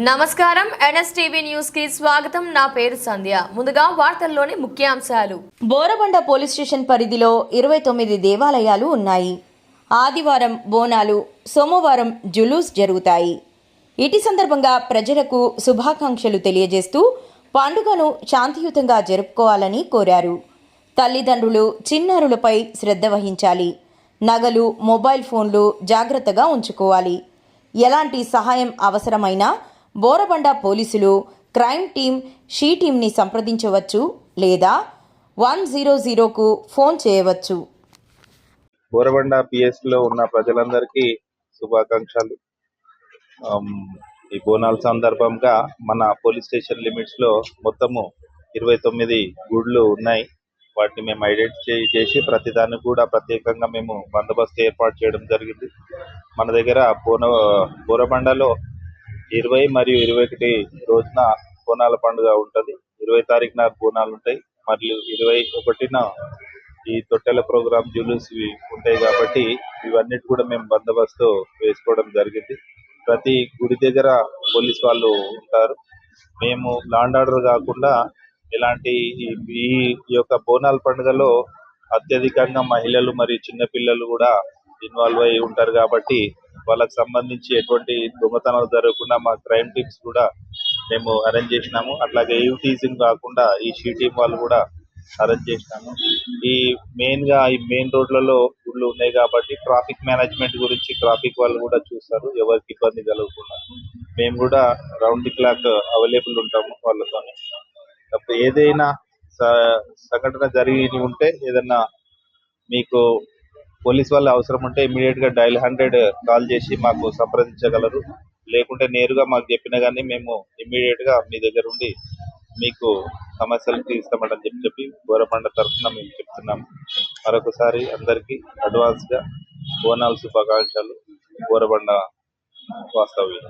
నమస్కారం. ఎన్ఎస్టీవీ న్యూస్కి స్వాగతం. నా పేరు సంధ్య. ముందుగా వార్తల్లోని ముఖ్యాంశాలు. బోరబండ పోలీస్ స్టేషన్ పరిధిలో ఇరవై తొమ్మిది దేవాలయాలు ఉన్నాయి. ఆదివారం బోనాలు సోమవారం జులూస్ జరుగుతాయి. ఇటీ సందర్భంగా ప్రజలకు శుభాకాంక్షలు తెలియజేస్తూ పండుగను శాంతియుతంగా జరుపుకోవాలని కోరారు. తల్లిదండ్రులు చిన్నారులపై శ్రద్ధ వహించాలి. నగలు మొబైల్ ఫోన్లు జాగ్రత్తగా ఉంచుకోవాలి. ఎలాంటి సహాయం అవసరమైనా బోరబండ పోలీసులు క్రైమ్ టీం షీ టీంని సంప్రదించవచ్చు లేదా వన్ జీరో జీరోకు ఫోన్ చేయవచ్చు. బోరబండ పిఎస్లో ఉన్న ప్రజలందరికీ శుభాకాంక్షలు. ఈ బోనాల సందర్భంగా మన పోలీస్ స్టేషన్ లిమిట్స్లో మొత్తము ఇరవై తొమ్మిది గుడ్లు ఉన్నాయి. వాటిని మేము ఐడెంటిఫై చేసి ప్రతిదాన్ని కూడా ప్రత్యేకంగా మేము బందోబస్తు ఏర్పాటు చేయడం జరిగింది. మన దగ్గర బోన బోరబండలో ఇరవై మరియు ఇరవై ఒకటి రోజున బోనాల పండుగ ఉంటది. ఇరవై తారీఖున బోనాలు ఉంటాయి. మరియు ఇరవై ఒకటిన ఈ తొట్టెల ప్రోగ్రామ్ జ్యూలూస్ ఇవి ఉంటాయి కాబట్టి ఇవన్నిటి కూడా మేము బందోబస్తు వేసుకోవడం జరిగింది. ప్రతి గుడి దగ్గర పోలీస్ వాళ్ళు ఉంటారు. మేము లాండ్ ఆర్డర్ కాకుండా ఇలాంటి ఈ- ఈ యొక్క బోనాల పండుగలో అత్యధికంగా మహిళలు మరియు చిన్న పిల్లలు కూడా ఇన్వాల్వ్ అయి ఉంటారు కాబట్టి వాళ్ళకి సంబంధించి ఎటువంటి దొంగతనాలు జరగకుండా మా క్రైమ్ టీమ్స్ కూడా మేము అరేంజ్ చేసినాము. అట్లాగే ఈవ్ టీజింగ్ కాకుండా ఈ షీ టీం వాళ్ళు కూడా అరేంజ్ చేసినాము. ఈ మెయిన్గా ఈ మెయిన్ రోడ్లలో గుళ్ళు ఉన్నాయి కాబట్టి ట్రాఫిక్ మేనేజ్మెంట్ గురించి ట్రాఫిక్ వాళ్ళు కూడా చూస్తారు. ఎవరికి ఇబ్బంది కలగకుండా. మేము కూడా రౌండ్ ది క్లాక్ అవైలబుల్ ఉంటాము వాళ్ళతో ఏదైనా స- సంఘటన జరిగి ఉంటే ఏదన్నా మీకు పోలీస్ వాళ్ళ అవసరం ఉంటే ఇమీడియట్గా డైల్ హండ్రెడ్ కాల్ చేసి మాకు సంప్రదించగలరు. లేకుంటే నేరుగా మాకు చెప్పినా గానీ మేము ఇమీడియట్గా మీ దగ్గర ఉండి మీకు సమస్యలు తీస్తామని చెప్పి చెప్పి గోరబండ తరఫున మేము చెప్తున్నాము మరొకసారి అందరికీ అడ్వాన్స్గా బోనాల శుభాకాంక్షలు. గోరబండ వాస్తవ్యం